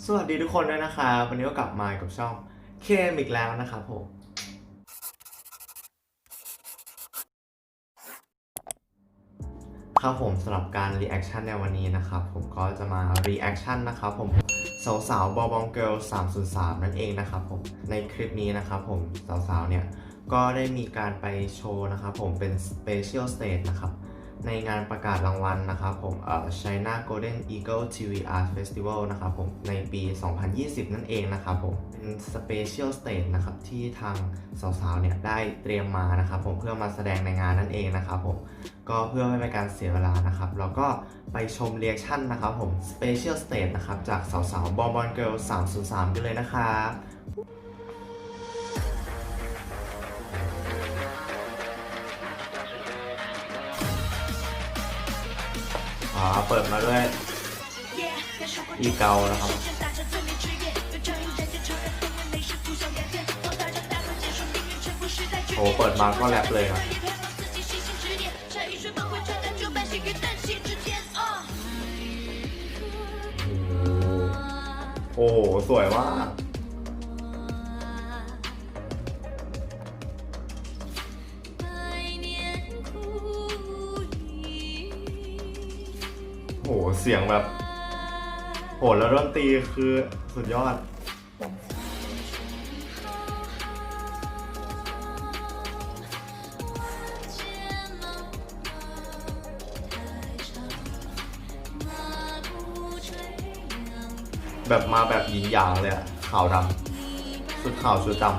สวัสดีทุกคนด้วยนะครับวันนี้ก็กลับมากับช่องเคมอีกแล้วนะครับผม ครับผมสำหรับการรีแอคชั่นในวันนี้นะครับผมก็จะมารีแอคชั่นนะครับผมสาวๆบอบองเกิล303นั่นเองนะครับผมในคลิปนี้นะครับผมสาวๆเนี่ยก็ได้มีการไปโชว์นะครับผมเป็น Special Stage นะครับ ในงานประกาศรางวัลนะครับผมเอ่อ China Golden Eagle TV Art Festival นะครับผมในปี 2020 นั่นเองนะครับผมเป็น Special Stage นะครับที่ทางสาวๆเนี่ยได้เตรียมมานะครับผมเพื่อมาแสดงในงานนั่นเองนะครับผมก็เพื่อไม่เป็นการเสียเวลานะครับเราก็ไปชมเรียกชั่นนะครับผม Special Stage นะครับจากสาวๆ b o m b o n Girl 303 กันเลยนะครับ อ๋อเปิดมาด้วยอีเกานะครับ โอ้เปิดมาก็แรปเลยครับโอ้โห สวยมา เสียงแบบโหแล้วดนตรีคือสุดยอด แบบมาแบบหยินหยางเลยอะขาวดำชุดขาวชุดดำ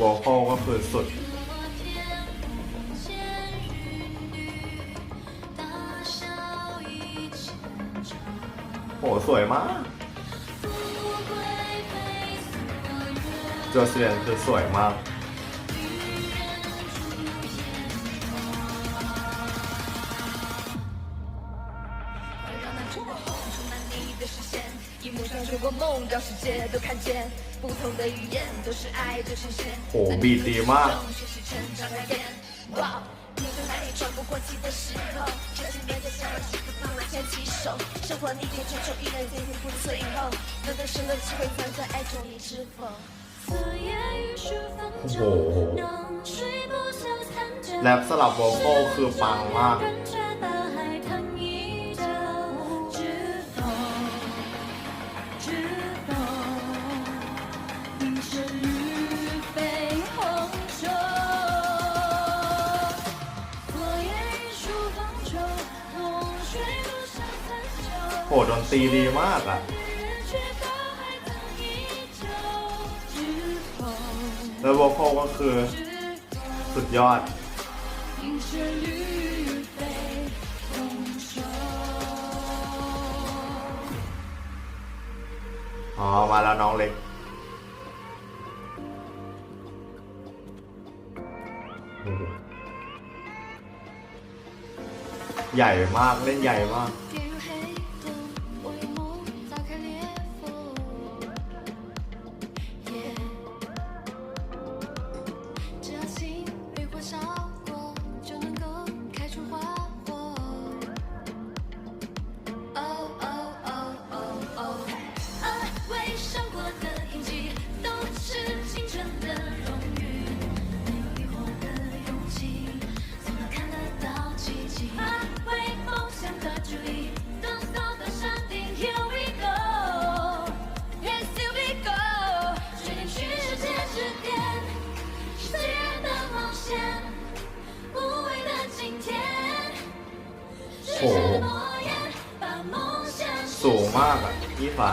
วอลคอลก็คือสุด 破碎吗？这些人是碎吗？货币跌吗？你在哪里喘不过气的时候，这几年在想要几个不能牵起手，生活逆天承受，依然坚定不退后，能得胜的机会藏在爱中，你知否？昨夜雨疏风 โอ้โห 骤，浓睡不消残酒。 แรปสลับวอลคอลคือปังมาก โหดนตีดีมากอะแล้วโวคอลก็คือสุดยอด อ๋อ มาแล้วน้องเล็กใหญ่มาก เล่นใหญ่มาก หสูงมากอะยี่ฝา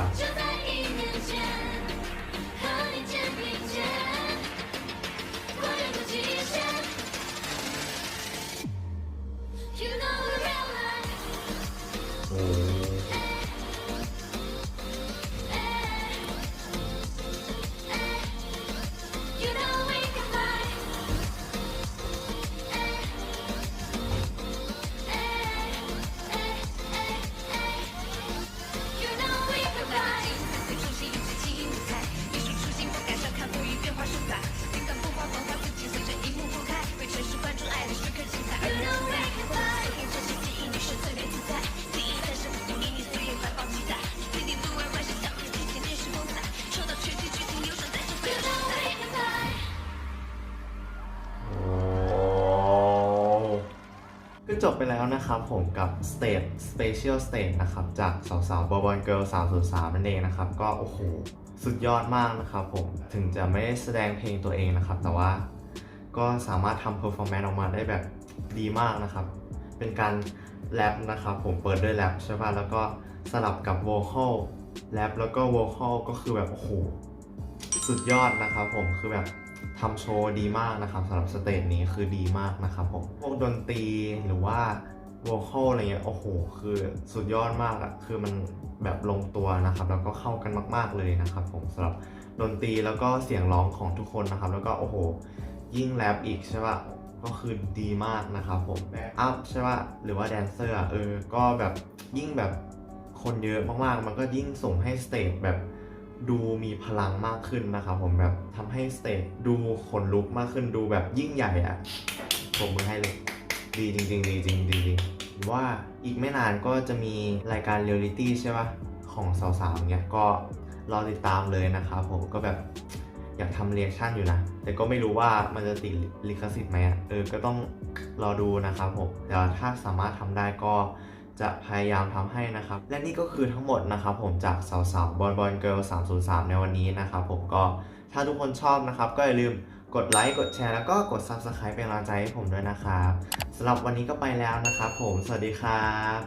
จบไปแล้วนะครับผมกับ Stage Special Stage นะครับจากสาวๆบอบอลเกิร์ล303 นั่นเองนะครับ ก็โอ้โหสุดยอดมากนะครับผมถึงจะไม่ได้แสดงเพลงตัวเองนะครับ แต่ว่าก็สามารถทำเพอร์ฟอร์แมนซ์ออกมาได้แบบดีมากนะครับ เป็นการแรปนะครับผมเปิดด้วยแรปใช่ป่ะแล้วก็สลับกับโวคอลแรปแล้วก็โวคอลก็คือแบบโอ้โหสุดยอดนะครับผมคือแบบ ทำโชว์ดีมากนะครับสำหรับสเตจนี้คือดีมากนะครับผมพวกดนตรีหรือว่าโวคอลอะไรเงี้ยโอ้โห คือสุดยอดมากอะคือมันแบบลงตัวนะครับ แล้วก็เข้ากันมาก ๆเลยนะครับ ผมสำหรับดนตรีแล้วก็เสียงร้องของทุกคนนะครับ แล้วก็โอ้โห ยิ่งแรปอีกใช่ป่ะก็คือดีมากนะครับผมแบ็กอัพใช่ป่ะหรือว่าแดนเซอร์อะเออ ก็แบบยิ่งแบบคนเยอะมากๆ มันก็ยิ่งส่งให้สเตจแบบ ดูมีพลังมากขึ้นนะครับผมแบบทำให้สเตจดูขนลุกมากขึ้นดูแบบยิ่งใหญ่อะผมมือให้เลยดีจริงๆดีจริงดีจริงว่าอีกไม่นานก็จะมีรายการเรียลลิตี้ใช่ปะของสาวๆเงี้ยก็รอติดตามเลยนะครับผมก็แบบอยากทำเรีแอคชั่นอยู่นะ แต่ก็ไม่รู้ว่ามันจะติดลิขสิทธิ์ไหมอะเออ ก็ต้องรอดูนะครับผมแต่ถ้าสามารถทำได้ก็ จะพยายามทำให้นะครับ และนี่ก็คือทั้งหมดนะครับ ผมจากสาวๆบอลบอลเกิร์ล303ในวันนี้นะครับผมก็ถ้าทุกคนชอบนะครับ ก็อย่าลืมกดไลค์กดแชร์แล้วก็กด Subscribe เป็นกำลังใจให้ผมด้วยนะครับสำหรับวันนี้ก็ไปแล้วนะครับผมสวัสดีครับ